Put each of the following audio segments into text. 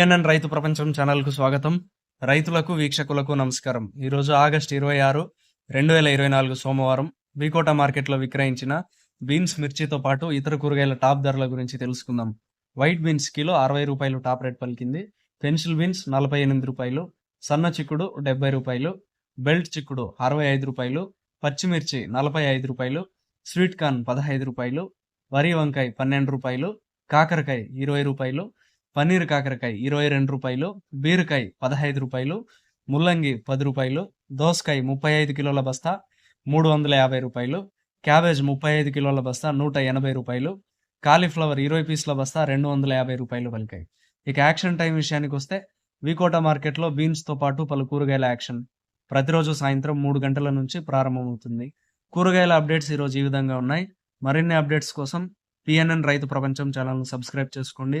BNN రైతు ప్రపంచం ఛానల్కు స్వాగతం. రైతులకు వీక్షకులకు నమస్కారం. ఈరోజు ఆగస్ట్ ఇరవై ఆరు రెండు వేల ఇరవై నాలుగు సోమవారం బీకోట మార్కెట్లో విక్రయించిన బీన్స్ మిర్చితో పాటు ఇతర కూరగాయల టాప్ ధరల గురించి తెలుసుకుందాం. వైట్ బీన్స్ కిలో అరవై రూపాయలు టాప్ రేట్ పలికింది. పెన్సిల్ బీన్స్ నలభై ఎనిమిది రూపాయలు సన్న చిక్కుడు డెబ్బై రూపాయలు బెల్ట్ చిక్కుడు అరవై ఐదు రూపాయలు పచ్చిమిర్చి నలభై ఐదు రూపాయలు స్వీట్ కార్న్ పదహైదు రూపాయలు వరి వంకాయ పన్నెండు రూపాయలు కాకరకాయ ఇరవై రూపాయలు పన్నీర్ కాకరకాయ ఇరవై రెండు రూపాయలు బీరకాయ పదహైదు రూపాయలు ముల్లంగి పది రూపాయలు దోసకాయ ముప్పై ఐదు కిలోల బస్తా మూడు వందల యాభై రూపాయలు క్యాబేజ్ ముప్పై ఐదు కిలోల బస్తా నూట ఎనభై రూపాయలు కాలీఫ్లవర్ ఇరవై పీసుల బస్తా రెండు వందల యాభై రూపాయలు పలికాయి. ఇక యాక్షన్ టైం విషయానికి వస్తే వికోట మార్కెట్లో బీన్స్తో పాటు పలు కూరగాయల యాక్షన్. ప్రతిరోజు సాయంత్రం మూడు గంటల నుంచి ప్రారంభమవుతుంది. కూరగాయల అప్డేట్స్ ఈరోజు ఈ విధంగా ఉన్నాయి. మరిన్ని అప్డేట్స్ కోసం పిఎన్ఎన్ రైతు ప్రపంచం ఛానల్ను సబ్స్క్రైబ్ చేసుకోండి.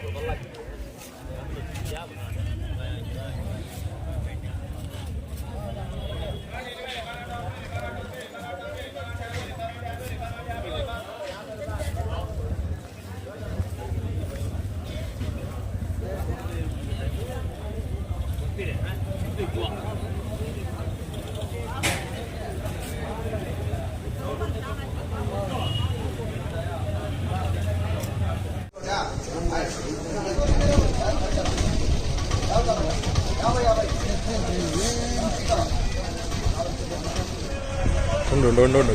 Yeah, but like... రెండు రెండు ఉండు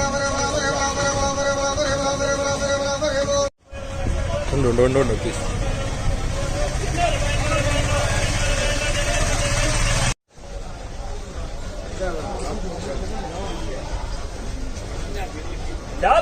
ఉండు ఉండు ఉండు ఉండు తీసు యా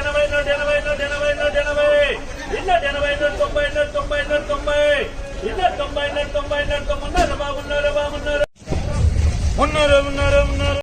ఎనభై నుండి ఎనభై నుండి